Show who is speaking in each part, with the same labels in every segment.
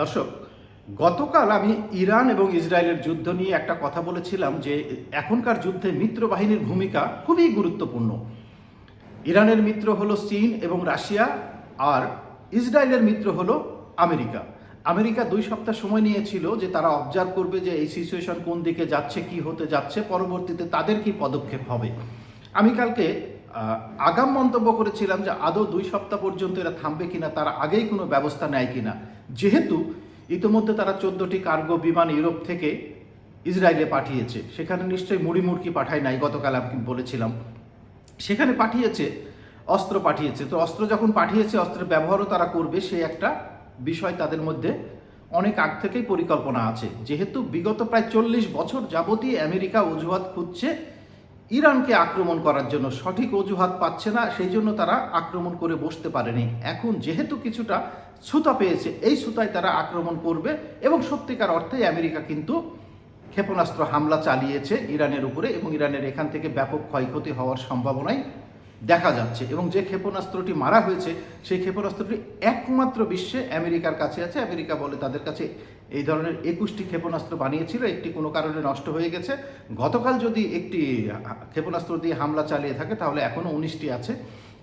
Speaker 1: দর্শক, গতকাল আমি ইরান এবং ইসরায়েলের যুদ্ধ নিয়ে একটা কথা বলেছিলাম যে এখনকার যুদ্ধে মিত্র বাহিনীর ভূমিকা খুবই গুরুত্বপূর্ণ। ইরানের মিত্র হলো চীন এবং রাশিয়া আর ইসরায়েলের মিত্র হলো আমেরিকা। আমেরিকা দুই সপ্তাহ সময় নিয়েছিল যে তারা অবজার্ভ করবে যে এই সিচুয়েশন কোন দিকে যাচ্ছে, কি হতে যাচ্ছে, পরবর্তীতে তাদের কি পদক্ষেপ হবে। আমি কালকে আগাম মন্তব্য করেছিলাম যে আদৌ দুই সপ্তাহ পর্যন্ত এরা থামবে কিনা, তার আগেই কোনো ব্যবস্থা নেয় কিনা। যেহেতু ইতিমধ্যে তারা চোদ্দটি কার্গো বিমান ইউরোপ থেকে ইসরায়েলে পাঠিয়েছে, সেখানে নিশ্চয়ই মুড়ি মুড়কি পাঠায় নাই, গতকাল আমি বলেছিলাম। সেখানে পাঠিয়েছে, অস্ত্র পাঠিয়েছে। তো অস্ত্র যখন পাঠিয়েছে, অস্ত্রের ব্যবহারও তারা করবে, সে একটা বিষয় তাদের মধ্যে অনেক আগ থেকেই পরিকল্পনা আছে। যেহেতু বিগত প্রায় চল্লিশ বছর যাবতীয় আমেরিকা অজুহাত খুঁজছে ইরানকে আক্রমণ করার জন্য সঠিক অজুহাত পাচ্ছে না, সেই জন্য তারা আক্রমণ করে বসতে পারেনি। এখন যেহেতু কিছুটা সুতা পেয়েছে, এই সুতায় তারা আক্রমণ করবে এবং সত্যিকার অর্থে আমেরিকা কিন্তু ক্ষেপণাস্ত্র হামলা চালিয়েছে ইরানের উপরে এবং ইরানের এখান থেকে ব্যাপক ক্ষয়ক্ষতি হওয়ার সম্ভাবনাই দেখা যাচ্ছে। এবং যে ক্ষেপণাস্ত্রটি মারা হয়েছে, সেই ক্ষেপণাস্ত্রটি একমাত্র বিশ্বে আমেরিকার কাছে আছে। আমেরিকা বলে তাদের কাছে এই ধরনের একুশটি ক্ষেপণাস্ত্র বানিয়েছিল, একটি কোনো কারণে নষ্ট হয়ে গেছে। গতকাল যদি একটি ক্ষেপণাস্ত্র দিয়ে হামলা চালিয়ে থাকে, তাহলে এখনও উনিশটি আছে।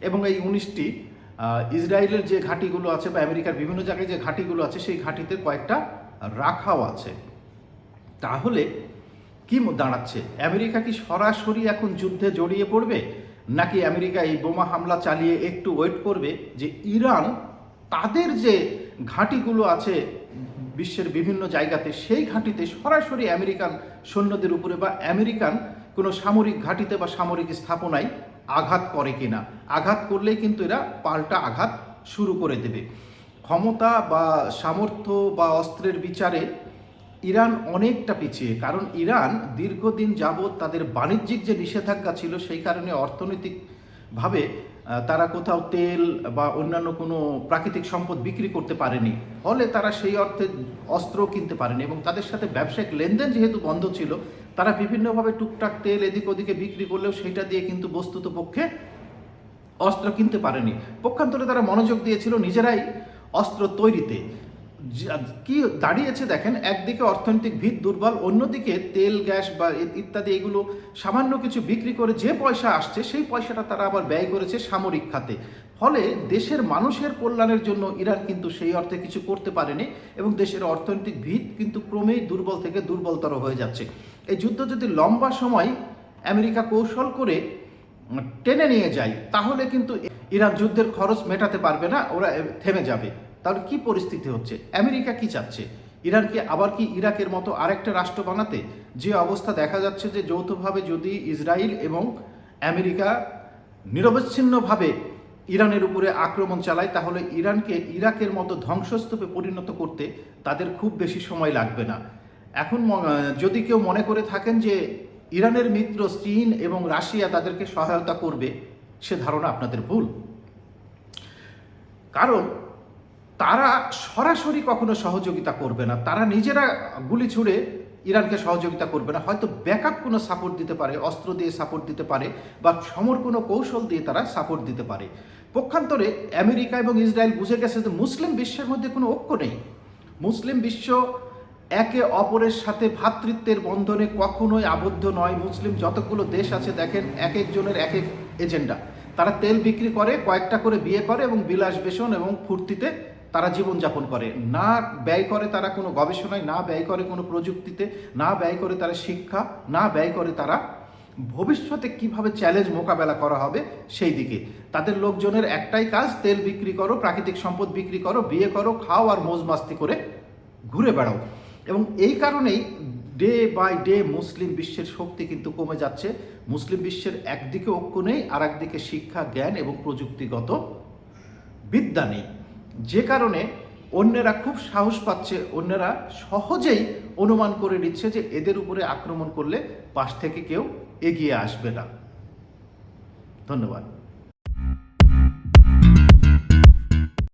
Speaker 1: এবং এই উনিশটি ইসরায়েলের যে ঘাঁটিগুলো আছে বা আমেরিকার বিভিন্ন জায়গায় যে ঘাঁটিগুলো আছে, সেই ঘাঁটিতে কয়েকটা রাখাও আছে। তাহলে কি দাঁড়াচ্ছে? আমেরিকা কি সরাসরি এখন যুদ্ধে জড়িয়ে পড়বে? নাকি আমেরিকা এই বোমা হামলা চালিয়ে একটু ওয়েট করবে যে ইরান তাদের যে ঘাঁটিগুলো আছে বিশ্বের বিভিন্ন জায়গাতে সেই ঘাঁটিতে সরাসরি আমেরিকান সৈন্যদের উপরে বা আমেরিকান কোনো সামরিক ঘাঁটিতে বা সামরিক স্থাপনায় আঘাত করে কিনা। আঘাত করলেই কিন্তু এরা পাল্টা আঘাত শুরু করে দেবে। ক্ষমতা বা সামর্থ্য বা অস্ত্রের বিচারে ইরান অনেকটা পিছিয়ে, কারণ ইরান দীর্ঘদিন যাবৎ তাদের বাণিজ্যিক যে নিষেধাজ্ঞা ছিল সেই কারণে অর্থনৈতিকভাবে তারা কোথাও তেল বা অন্যান্য কোনো প্রাকৃতিক সম্পদ বিক্রি করতে পারেনি। ফলে তারা সেই অর্থে অস্ত্র কিনতে পারেনি এবং তাদের সাথে ব্যবসায়িক লেনদেন যেহেতু বন্ধ ছিল, তারা বিভিন্নভাবে টুকটাক তেল এদিক ওদিকে বিক্রি করলেও সেটা দিয়ে কিন্তু বস্তুত পক্ষে অস্ত্র কিনতে পারেনি। পক্ষান্তরে তারা মনোযোগ দিয়েছিল নিজেরাই অস্ত্র তৈরিতে। কি দাঁড়িয়েছে দেখেন, একদিকে অর্থনৈতিক ভিত দুর্বল, অন্যদিকে তেল, গ্যাস বা ইত্যাদি এগুলো সামান্য কিছু বিক্রি করে যে পয়সা আসছে, সেই পয়সাটা তারা আবার ব্যয় করেছে সামরিক খাতে। ফলে দেশের মানুষের কল্যাণের জন্য ইরান কিন্তু সেই অর্থে কিছু করতে পারেনি এবং দেশের অর্থনৈতিক ভিত কিন্তু ক্রমেই দুর্বল থেকে দুর্বলতর হয়ে যাচ্ছে। এই যুদ্ধ যদি লম্বা সময় আমেরিকা কৌশল করে, টেনে নিয়ে যায়, তাহলে কিন্তু ইরান যুদ্ধের খরচ মেটাতে পারবে না, ওরা থেমে যাবে। তাহলে কি পরিস্থিতি হচ্ছে? আমেরিকা কি চাচ্ছে? ইরানকে আবার কি ইরাকের মতো আরেকটা রাষ্ট্র বানাতে? যে অবস্থা দেখা যাচ্ছে যে যৌথভাবে যদি ইসরায়েল এবং আমেরিকা নিরবচ্ছিন্নভাবে ইরানের উপরে আক্রমণ চালায়, তাহলে ইরানকে ইরাকের মতো ধ্বংসস্তূপে পরিণত করতে তাদের খুব বেশি সময় লাগবে না। এখন যদি কেউ মনে করে থাকেন যে ইরানের মিত্র চীন এবং রাশিয়া তাদেরকে সহায়তা করবে, সে ধারণা আপনাদের ভুল। কারণ তারা সরাসরি কখনো সহযোগিতা করবে না। তারা নিজেরা গুলি ছুড়ে ইরানকে সহযোগিতা করবে না। হয়তো ব্যাকআপ কোনো সাপোর্ট দিতে পারে, অস্ত্র দিয়ে সাপোর্ট দিতে পারে বা সমর কোনো কৌশল দিয়ে তারা সাপোর্ট দিতে পারে। পক্ষান্তরে আমেরিকা এবং ইসরায়েল বুঝে গেছে যে মুসলিম বিশ্বের মধ্যে কোনো ঐক্য নেই। মুসলিম বিশ্ব একে অপরের সাথে ভ্রাতৃত্বের বন্ধনে কখনোই আবদ্ধ নয়। মুসলিম যতগুলো দেশ আছে, দেখেন এক একজনের এক এক এজেন্ডা। তারা তেল বিক্রি করে, কয়েকটা করে বিয়ে করে এবং বিলাস বেসন এবং ফুর্তিতে তারা জীবনযাপন করে। না ব্যয় করে তারা কোনো গবেষণায়, না ব্যয় করে কোনো প্রযুক্তিতে, না ব্যয় করে তারা শিক্ষা, না ব্যয় করে তারা ভবিষ্যতে কীভাবে চ্যালেঞ্জ মোকাবেলা করা হবে সেই দিকে। তাদের লোকজনের একটাই কাজ, তেল বিক্রি করো, প্রাকৃতিক সম্পদ বিক্রি করো, বিয়ে করো, খাও আর মোজ মাস্তি করে ঘুরে বেড়াও। এবং এই কারণেই ডে বাই ডে মুসলিম বিশ্বের শক্তি কিন্তু কমে যাচ্ছে। মুসলিম বিশ্বের একদিকে ঐক্য নেই আর একদিকে শিক্ষা, জ্ঞান এবং প্রযুক্তিগত বিদ্যা নেই। যে কারণে অন্যেরা খুব সাহস পাচ্ছে, অন্যেরা সহজেই অনুমান করে নিচ্ছে যে এদের উপরে আক্রমণ করলে পাশ থেকে কেউ এগিয়ে আসবে না। ধন্যবাদ।